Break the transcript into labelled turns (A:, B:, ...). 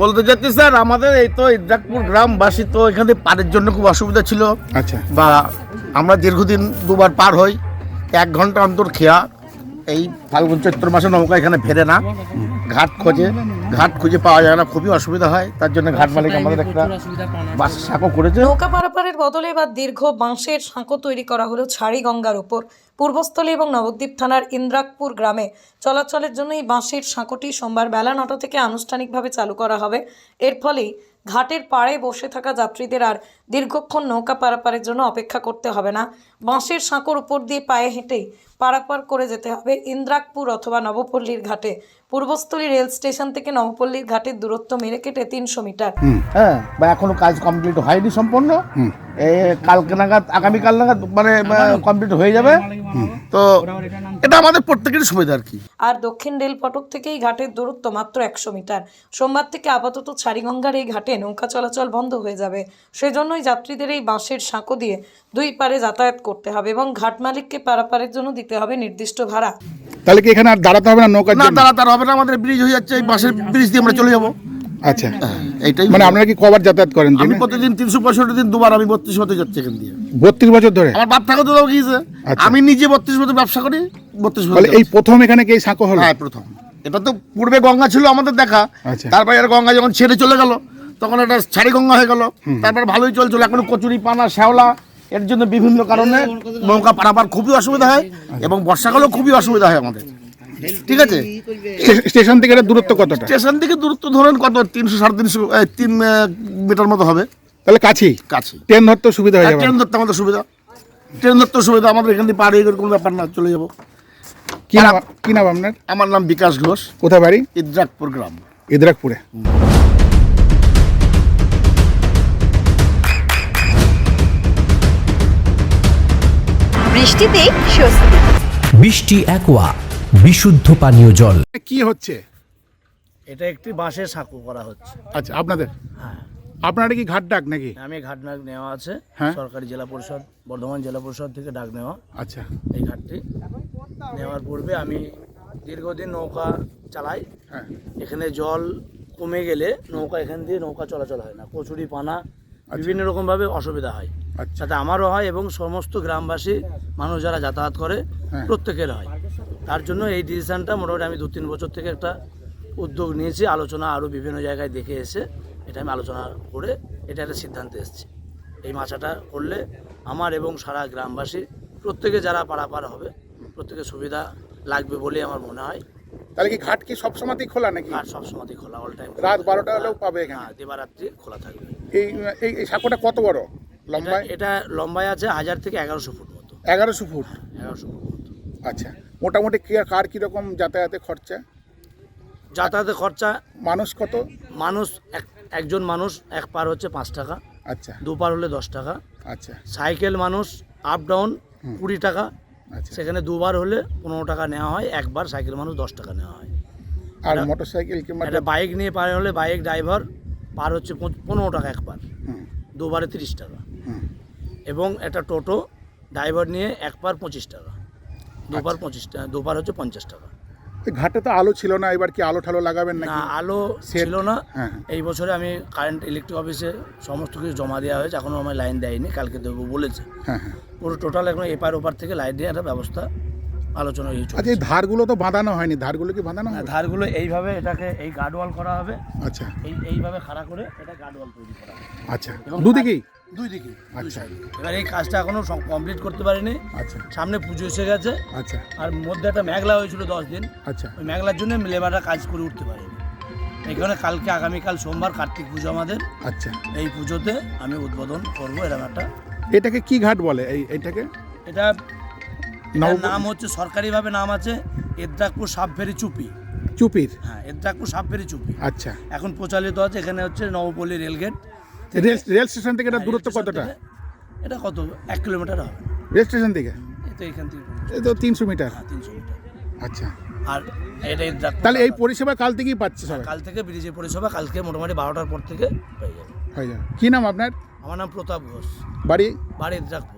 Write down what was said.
A: বলতে চাচ্ছি স্যার আমাদের এই তো ইদ্রাকপুর গ্রামবাসী তো এখানে পারের জন্য খুব অসুবিধা ছিল।
B: আচ্ছা।
A: বা আমরা দীর্ঘদিন দুবার পার হই এক ঘণ্টা অন্তর খেয়া। এই ফাল্গুন চৈত্র মাসে নৌকা এখানে ফেরে না। ঘাট খোঁজে ঘাট খুঁজে পাওয়া যায় না খুবই অসুবিধা হয়। তার জন্য ঘাট মালিক আমাদের একটা বাস সাঁকো করেছে।
C: নৌকা পারাপারের বদলে এবার দীর্ঘ বাঁশের সাঁকো তৈরি করা হলো ছাড়ি গঙ্গার উপর। পূর্বস্থলী এবং নবদ্বীপ থানার ইন্দ্রাকপুর গ্রামে চলাচলের জন্য এই বাঁশের সাঁকোটি সোমবার বেলা নটা থেকে আনুষ্ঠানিকভাবে চালু করা হবে। এর ফলেই ঘাটের পাড়ে বসে থাকা যাত্রীদের আর দীর্ঘক্ষণ নৌকা পারাপারের জন্য অপেক্ষা করতে হবে না। বাঁশের সাঁকোর উপর দিয়ে পায়ে হেঁটেই পারাপার করে যেতে হবে ইন্দ্রাকপুর অথবা নবপল্লীর ঘাটে। পূর্বস্থলী রেল স্টেশন থেকে নবপল্লীর ঘাটের দূরত্ব মেরে কেটে তিনশো মিটার।
A: হ্যাঁ বা এখনও কাজ কমপ্লিট হয়নি সম্পূর্ণ। কালকে নাগাদ আগামীকাল নাগাদ মানে কমপ্লিট হয়ে যাবে। তো এটা আমাদের প্রত্যেকেরই সুবিধা আর কি।
C: আর দক্ষিণ রেল ফটক থেকে এই ঘাটের দূরত্ব মাত্র একশো মিটার। সোমবার থেকে আপাতত ছাড়িগঙ্গার এই ঘাটে নৌকা চলাচল বন্ধ হয়ে যাবে। সেজন্যই যাত্রীদের এই বাঁশের সাঁকো দিয়ে দুই পারে যাতায়াত করতে হবে এবং ঘাট মালিককে পারাপারের জন্য দিতে হবে নির্দিষ্ট ভাড়া।
B: তাহলে কি এখানে আর দাঁড়াতে হবে না নৌকা
A: না তার হবে না আমাদের ব্রিজ হয়ে যাচ্ছে এই বাসের ব্রিজ দিয়ে আমরা চলে যাব।
B: আচ্ছা।
A: এইটাই
B: মানে আপনারা কি কবার যাতায়াত করেন
A: আমি প্রতিদিন তিনশো পঁয়ষট্টি দিন দুবার আমি বত্রিশ হতে যাচ্ছি এখান দিয়ে।
B: বত্রিশ বছর ধরে?
A: আমার বাপ ঠাকুর তো গিয়েছে।
B: আচ্ছা।
A: আমি নিজে বত্রিশ বছর ব্যবসা করি বত্রিশ বছর
B: এই প্রথম এখানে কি সাঁকো হলো?
A: হ্যাঁ প্রথম। এটা তো পূর্বে গঙ্গা ছিল আমাদের দেখা।
B: আচ্ছা।
A: তারপরে আর গঙ্গা যখন ছেড়ে চলে গেল তখন এটা ছাড়ি গঙ্গা হয়ে গেল। তারপর ভালোই চলছিল। এখন কচুরি পানা শ্যাওলা এর জন্য বিভিন্ন কারণে নৌকা পারাপার খুবই অসুবিধা হয় এবং বর্ষাকালেও খুবই অসুবিধা হয় আমাদের। ঠিক আছে?
B: স্টেশন থেকে এটা দূরত্ব কতটা?
A: স্টেশন থেকে দূরত্ব ধরেন কত? তিনশো সাড়ে তিনশো তিন মিটার মতো হবে।
B: তাহলে কাছেই
A: কাছে।
B: ট্রেন ধরতে সুবিধা হয়ে যাবে।
A: ট্রেন ধরতে আমাদের সুবিধা। ট্রেন ধরতে সুবিধা। আমাদের এখান থেকে পাড়ি কোনো ব্যাপার না চলে যাব।
B: কি নাম কি নাম আপনার?
A: আমার নাম বিকাশ ঘোষ।
B: কোথায় বাড়ি?
A: ইদ্রাকপুর গ্রাম।
B: ইদ্রাকপুরে।
D: বৃষ্টিতে স্বস্তি।
E: বৃষ্টি অ্যাকোয়া বিশুদ্ধ পানীয় জল।
B: কি হচ্ছে?
A: এটা একটি বাঁশের সাঁকো করা হচ্ছে।
B: আচ্ছা আপনাদের?
A: হ্যাঁ।
B: আপনারা কি ঘাট ডাক নাকি?
A: আমি ঘাটনাক নেওয়া আছে।
B: হ্যাঁ।
A: সরকারি জেলা পরিষদ বর্ধমান জেলা পরিষদ থেকে ডাক নেওয়া।
B: আচ্ছা।
A: এই ঘাটটি। নেওয়ার পূর্বে আমি দীর্ঘদিন নৌকা চালাই।
B: হ্যাঁ।
A: এখানে জল কমে গেলে নৌকা এখান দিয়ে নৌকা চলাচল হয় না। কচুরি পানা বিভিন্ন রকমভাবে অসুবিধা হয়।
B: আচ্ছা।
A: যাতে আমারও হয় এবং সমস্ত গ্রামবাসী মানুষ যারা যাতায়াত করে
B: হ্যাঁ।
A: প্রত্যেকের হয়। তার জন্য এই ডিসিশানটা মোটামুটি আমি দু তিন বছর থেকে একটা উদ্যোগ নিয়েছি আলোচনা আরও বিভিন্ন জায়গায় দেখে এসে এটা আমি আলোচনা করে এটা একটা সিদ্ধান্তে এসেছি। এই মাছাটা করলে আমার এবং সারা গ্রামবাসী প্রত্যেকে যারা পারাপার হবে প্রত্যেকে সুবিধা লাগবে বলে আমার মনে হয়।
B: তাহলে কি ঘাট কি সবসময়তেই খোলা নাকি?
A: আর সবসময় খোলা অল টাইম
B: রাত 12টা হলেও পাবে?
A: হ্যাঁ দিবারাত্রি খোলা থাকবে।
B: এই এই সাঁকোটা কত বড়? লম্বায়?
A: এটা- এটা লম্বায় আছে হাজার থেকে এগারোশো ফুট মতো।
B: এগারোশো ফুট।
A: এগারোশো ফুট মতো।
B: আচ্ছা। মোটামুটি কি কার কীরকম যাতায়াতে খরচা?
A: যাতায়াতের খরচা?
B: মানুষ কত?
A: মানুষ এক একজন মানুষ এক পার হচ্ছে পাঁচ টাকা।
B: আচ্ছা।
A: দু পার হলে দশ টাকা।
B: আচ্ছা।
A: সাইকেল মানুষ আপ ডাউন কুড়ি টাকা।
B: আচ্ছা।
A: সেখানে দুবার হলে পনেরো টাকা নেওয়া হয় একবার সাইকেল মানুষ দশ টাকা নেওয়া হয়।
B: আর মোটর সাইকেল কিংবা
A: একটা বাইক নিয়ে পার হলে বাইক ড্রাইভার পার হচ্ছে পনেরো টাকা একবার
B: হুম,
A: দুবারে তিরিশ টাকা। এবং একটা টোটো ড্রাইভার নিয়ে এক পার পঁচিশ টাকা। দুবার। পঁচিশ টাকা দুবার হচ্ছে পঞ্চাশ টাকা।
B: ঘাটে তো আলো ছিল না এবার কি আলো ঠালো লাগাবেন
A: না আলো ছিল না।
B: হ্যাঁ।
A: এই বছরে আমি কারেন্ট ইলেকট্রিক অফিসে সমস্ত কিছু জমা দেওয়া হয়েছে এখনও আমার লাইন দেয়নি কালকে দেবো বলেছে।
B: হ্যাঁ হ্যাঁ।
A: পুরো টোটাল এখন এপার ওপার থেকে লাইন একটা ব্যবস্থা আলোচনা হয়ে
B: আচ্ছা এই ধারগুলো তো বাঁধানো হয়নি ধারগুলো কি বাঁধানো হয়
A: ধারগুলো এইভাবে এটাকে এই গার্ডওয়াল করা হবে।
B: আচ্ছা।
A: এই এইভাবে খাড়া করে এটা গার্ডওয়াল তৈরি করা
B: আচ্ছা। দুদিকেই?
A: দুই দিকে
B: আচ্ছা।
A: এবার এই কাজটা এখনও কমপ্লিট করতে পারিনি।
B: আচ্ছা।
A: সামনে পুজো এসে গেছে।
B: আচ্ছা।
A: আর মধ্যে একটা মেঘলা হয়েছিল দশ দিন।
B: আচ্ছা।
A: ওই মেঘলার জন্য লেবাররা কাজ করে উঠতে পারেনি। এখানে কালকে আগামীকাল সোমবার কার্তিক পুজো আমাদের।
B: আচ্ছা।
A: এই পুজোতে আমি উদ্বোধন করব এরকম একটা।
B: এটাকে কি ঘাট বলে এই এইটাকে
A: এটা নাম হচ্ছে সরকারিভাবে নাম আছে এদ্রাকপুর সাবফেরি চুপি।
B: চুপির?
A: হ্যাঁ এদ্রাকপুর সাবফেরি চুপি।
B: আচ্ছা।
A: এখন প্রচালিত আছে এখানে হচ্ছে Nabapalli rail gate.
B: Rail rail station থেকে এটা দূরত্ব কতটা?
A: এটা কত? এক কিলোমিটার হবে।
B: রেল স্টেশন থেকে?
A: এই এখান থেকে
B: এই তো তিনশো মিটার।
A: হ্যাঁ তিনশো মিটার।
B: আচ্ছা।
A: আর এটাই
B: তাহলে এই পরিষেবা কাল থেকেই পাচ্ছে সবাই?
A: কাল থেকে ব্রিজের পরিষেবা কালকে মোটামুটি বারোটার পর থেকে পেয়ে যাবে।
B: হয়ে যাবে। কী নাম আপনার?
A: আমার নাম প্রতাপ ঘোষ।
B: বাড়ি?
A: বাড়ি এদ্রাকপুর